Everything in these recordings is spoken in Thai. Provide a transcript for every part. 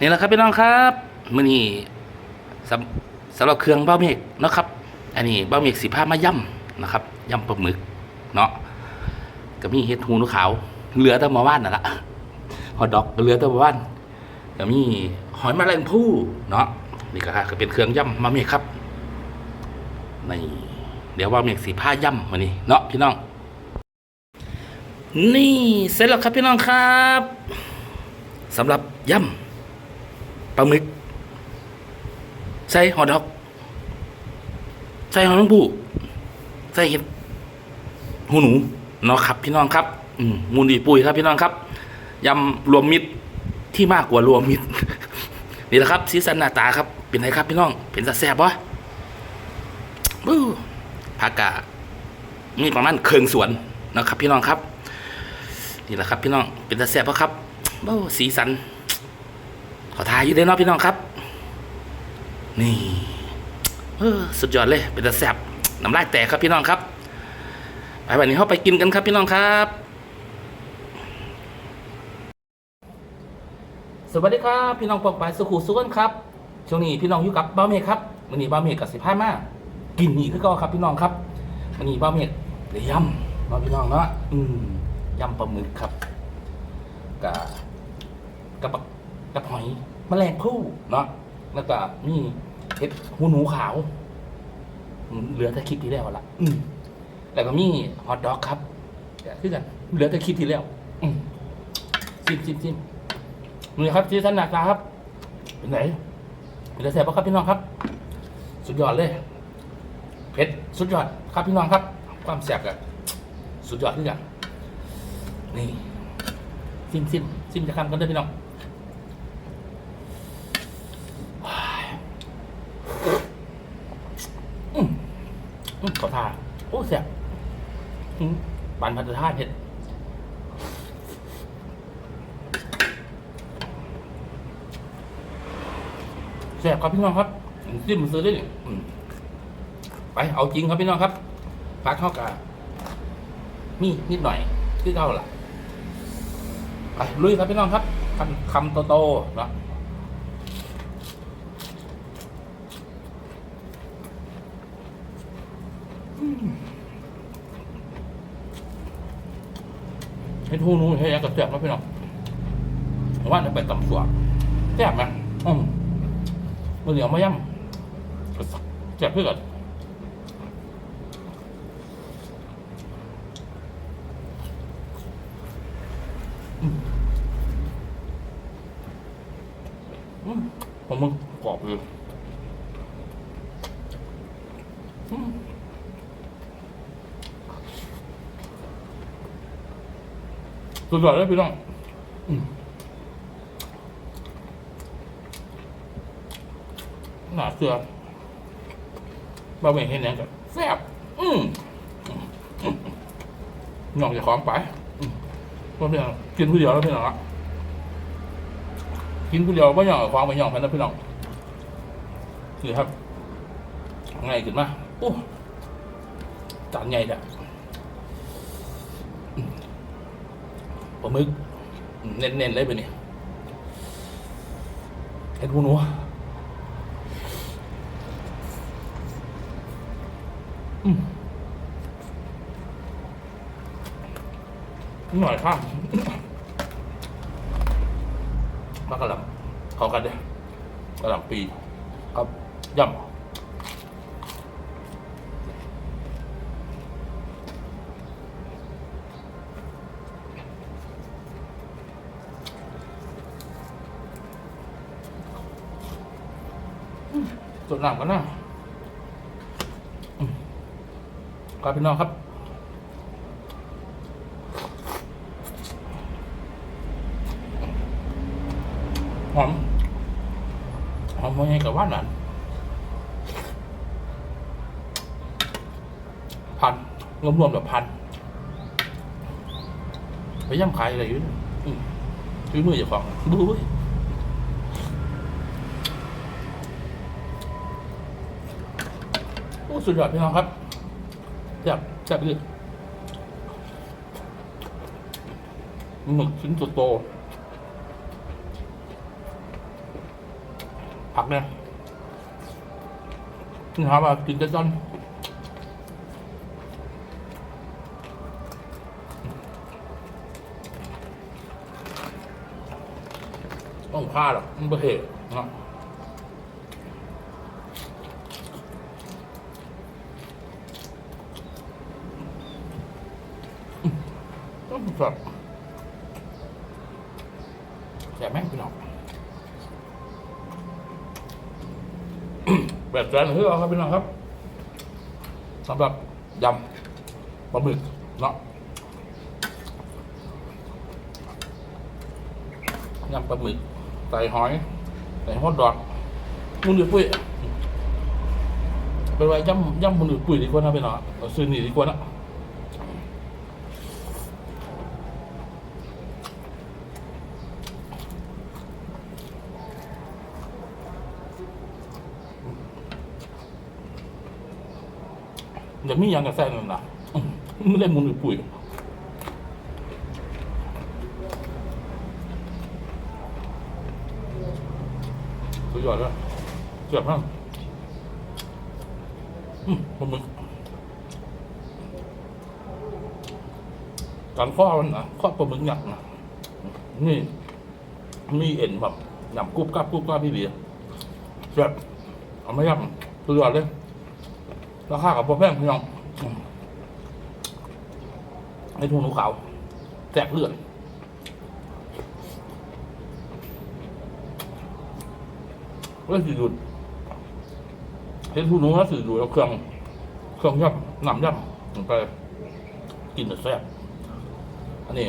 นี่แหละครับพี่น้องครับมือนี้สำสำหรับเครื่องเบ้าเมฆเนาะครับ อันนี้เบ้าเมฆสีผ้ามาย่ำนะครับย่ำปลาหมึกเนาะก็มีเห็ดหูนูขาวเหลือแต่มาว่านน่ะละฮอทดอกเหลือแต่มาว่านก็มีหอยแมลงภู่เนาะนี่ก็คือเป็นเครื่องย่ำมาเมฆครับนี่เดี๋ยวว่าเมฆสีผ้าย่ำมานี่เนาะพี่น้อง นี่เสร็จแล้วครับพี่น้องครับสำหรับย่ำ ปลาหมึก ใส่หอดดอก ใส่หอยแมงปูใส่เห็ดหูหนูเนาะครับพี่น้องครับ อืมมูลดีปุยครับพี่น้องครับยำรวมมิตรที่มากกว่ารวมมิตรนี่แหละครับสีสันหน้าตาครับ เป็นไงครับพี่น้อง เป็นตาแซ่บปะบู้ผักกาดมีประมาณเคืองสวนนะครับ พี่น้องครับ นี่แหละครับ พี่น้องเป็นตาแซ่บปะครับโอ้สีสัน ขอทายอยู่เด้อเนาะพี่น้องครับ นี่เออสุดยอดเลยเป็นตาแซบน้ำลายแตกครับพี่น้องครับ ไปวันนี้เขาไปกินกันครับพี่น้องครับ สวัสดีครับ พี่น้องปองปายสุขุสุขนครับช่วงนี้พี่น้องอยู่กับบ้าเมฆครับวันนี้บ้าเมฆกับสิพามากกินนี่คือก็ครับพี่น้องครับวันนี้บ้าเมฆเดี๋ยวยำเนาพี่น้องเนาะอืมยำปลาหมึกครับกับกับ กกับหอยแมลงภู่เนาะแล้วก็มีเห็ดหูหนูขาวอืมเหลือแต่คลิปที่แล้วละอืมแล้วก็มีฮอทดอกครับคือกัน เหลือแต่คลิปที่แล้วอืมซิมซิมซิมนี่ครับที่ท่านหนักตาครับเป็นไหนเป็นตาแสบปะครับพี่น้องครับ สุดยอดเลยเผ็ดสุดยอดครับพี่น้องครับ ความแสบกับสุดยอดที่กันนี่ซิมซิมซิมจะคำกันด้วยพี่น้องอืม อืมขอทานโอ้แสบอืมปันพันธธาตุเผ็ดแซ่บครับพี่น้องครับจิ้มซื้อได้เลยอืมไปเอาจริงครับพี่น้องครับปลาทอดกะมีนิดหน่อยคือเก่าล่ะไปลุยครับพี่น้องครับคำคำโตๆเนาะ อืมเฮ็ดหูหนูเฮ็ดหยังกับแซ่บครับพี่น้องผมว่าจะไปตำสวแซ่บไหมอืมมันเหนียวมาย่ำเจ็บเพื่อนอืมอืมผมมึงกรอบเลยอืม สุดยอดเลยพี่น้องหนาเสือบะหมี่เห็นยังกับแซ่บอืมน้องจะของไปพี่น้องกินผู้เดียวแล้วพี่น้องอะกินผู้เดียวไม่ยองกับของไม่ยองกันนะพี่น้องคือครับไงขึ้นมาโอ้จานใหญ่เด้อมป ลาหมึกเน้นๆเลยไปนี่เห็ดหูหนูอืมหน่อยข้ามมากระลำข้ากันเด้อกระลำปี ครับย่ำ สดน้ำกันนะอืมครับพี่น้องครับหอมหอมมันยังกับว่านหวานพันรวมๆแบบพันไปย่ำขายอะไรอยู่เนี่ยอืมซื้อมือจ้าของดูเว้ยโอ้ สุดยอดพี่น้องครับแซ่บแซ่บเลยหมึกชิ้นโตผักเนี่ยนี่ครับว่ากินกันจนต้องพลาดหรอกมันไม่เหตุเนาะอืม ต้องแบบแซ่บไหมพี่น้องแบบแสนเฮือครับพี่น้องครับสำหรับยำปลาหมึกเนาะยำปลาหมึกใส่หอยใส่ฮอทดอกมุนหรือปุ้ยเป็นไว้ยำยำมุนหรือปุ้ยดีกว่านะพี่น้องเอาซื้อนี่ดีกว่านะ อย่ามีหยังกับแซ่นั่นนะไม่ได้มุนหรือปุ้ยสุดยอดแล้วเจ็บมากอืมปลาหมึกการข้อมันนะข้อปลาหมึกหยักนะนี่มีเอ็นแบบหยำกรุบกรับกรุบกรับพี่เดียเจ็บเอาไม่ยับสุดยอดเลย ราคากับพอแพงพี่น้องอืมไอ้ทุ่งหนูขาวแตกเลือดเรื่องสีดูดเห็นทุ่งนูแล้วสีดูดเอาเครื่องเครื่องย่ำหนำย่ำลงไปกินแต่แซ่บอันนี้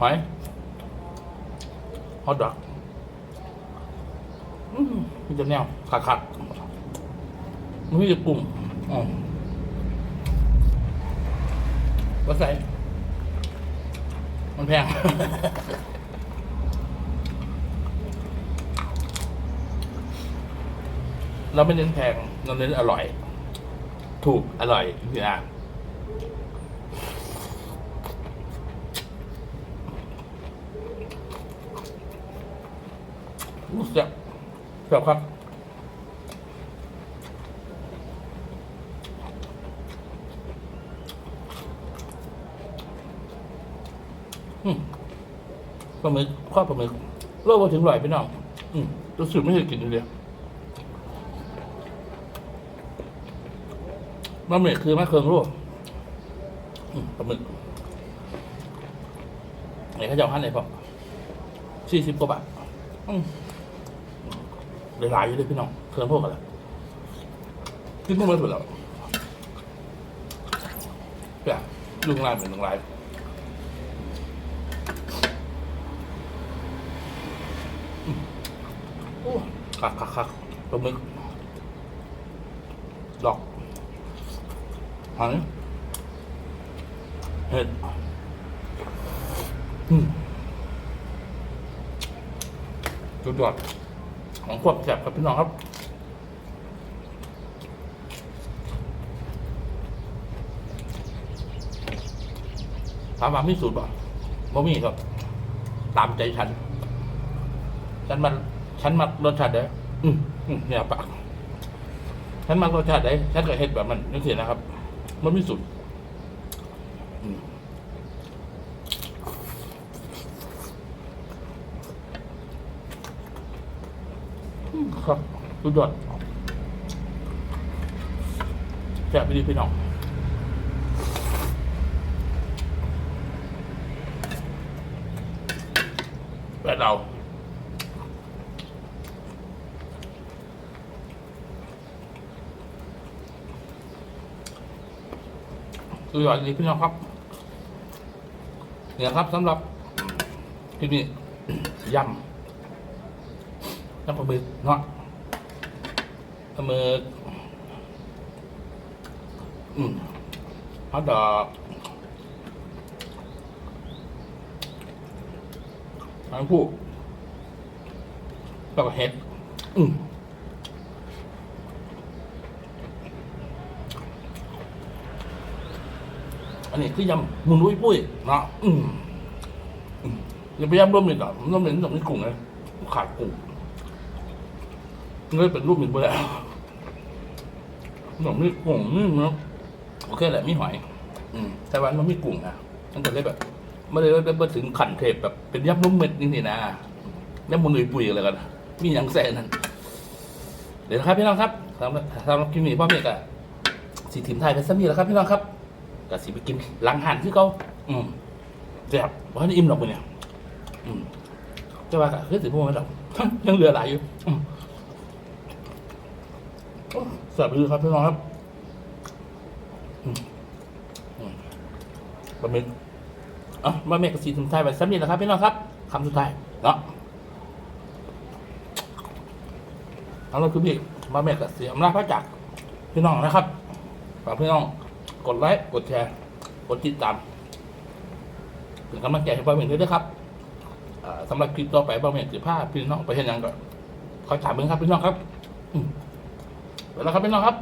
หอยฮอตดอกมันจะแนวขาดขาดๆ มันม่จะปรุงอ๋อว่าใส่ มันแพง เราไม่เน้นแพง เราเน้นอร่อย ถูกอร่อยจริงๆนะรู้สึกแบบครับ ปลาหมึกข้อปลาหมึกโลกมาถึงลอยไปน้องอืมรู้สึกไม่เคยกินเลยปลาหมึกคือมะเขือโลกอืมปลาหมึกไหนเขาจะเอาหันไหนพอสี่สิบกว่าบาทหลายๆอยู่เลยพี่น้องเครื่องพวกอะไรกินพวกมันหมดแล้วเปล่าลุงลายเหมือนลุงลาย โอ้ คักคักคักปลาหมึกดอกหอยเห็ดอืมจุดยอดของควบแสบครับพี่น้องครับถามว่ามีสูตรป่ะบ่มีครับ ตามใจฉัน ฉันมัน ฉันมักรสชาติได้อืมอืมเนี่ยปากฉันมักรสชาติได้ฉันก็เห็ดแบบมันนี่สินะครับ มันไม่สุดอืมครับสุดยอดแซ่บไปดีพี่น้องและเรา คืออย่างนี้พี่น้องครับ เนี่ยครับสำหรับที่นี่ยำยำปลาหมึกเนาะปลาหมึกอืมฮอทดอกมันผู้แล้วก็เห็ดอืม นนี้คือยำมุนอุ้ยปุ้ยนะอืมอย่าไปยำร่วมมิตรหรอกร่วมมิตรต้องมีกุ้งเลยขาดกุ้งเงยเป็นรูปหนึ่งไปแล้วหนุ่มนี่กุ้งนี่เนาะโอเคแหละมีหอย อืมแต่ว่ามันมีกุ้งอะมันก็เลยแบบไม่ได้ไม่ถึงขันเทปแบบเป็นยับนุ่มเม็ดนี่นี่นะยับมันเลยปุยอะไรกันมีอย่างแซ่นั่นเดี๋ยวนะครับพี่น้องครับสำหรับสำหรับกินหมี่พ่อเมียกะสีถิมไทยเป็นสักนีแล้วครับพี่น้องครับ กะสีไปกินหลังหันที่เขาอืมแซ่บว่าจะอิ่มหรอกเนี่ยอืมจะว่ากะคือสิพวกมันหรอก ยังเหลือหลายอยู่อืมโอ้แซ่บดีครับพี่น้องครับบะหมี่อะบะหมี่กับสีสุดท้ายแบบซ้ำนี่แหละครับพี่น้องครับคำสุดท้ายเนาะเอาละคือพี่บะหมี่กับสีอำนาจพระจักรพี่น้องนะครับฝากพี่น้อง กดไลค์กดแชร์ กดติดตามเป็นกำลังใจให้บะหมี่ด้วยนะครับสำหรับคลิปต่อไปบะหมี่สิบห้าพี่น้องไปเห็นยังก่อนขอถามเองครับพี่น้องครับไปแล้วครับพี่น้องครับ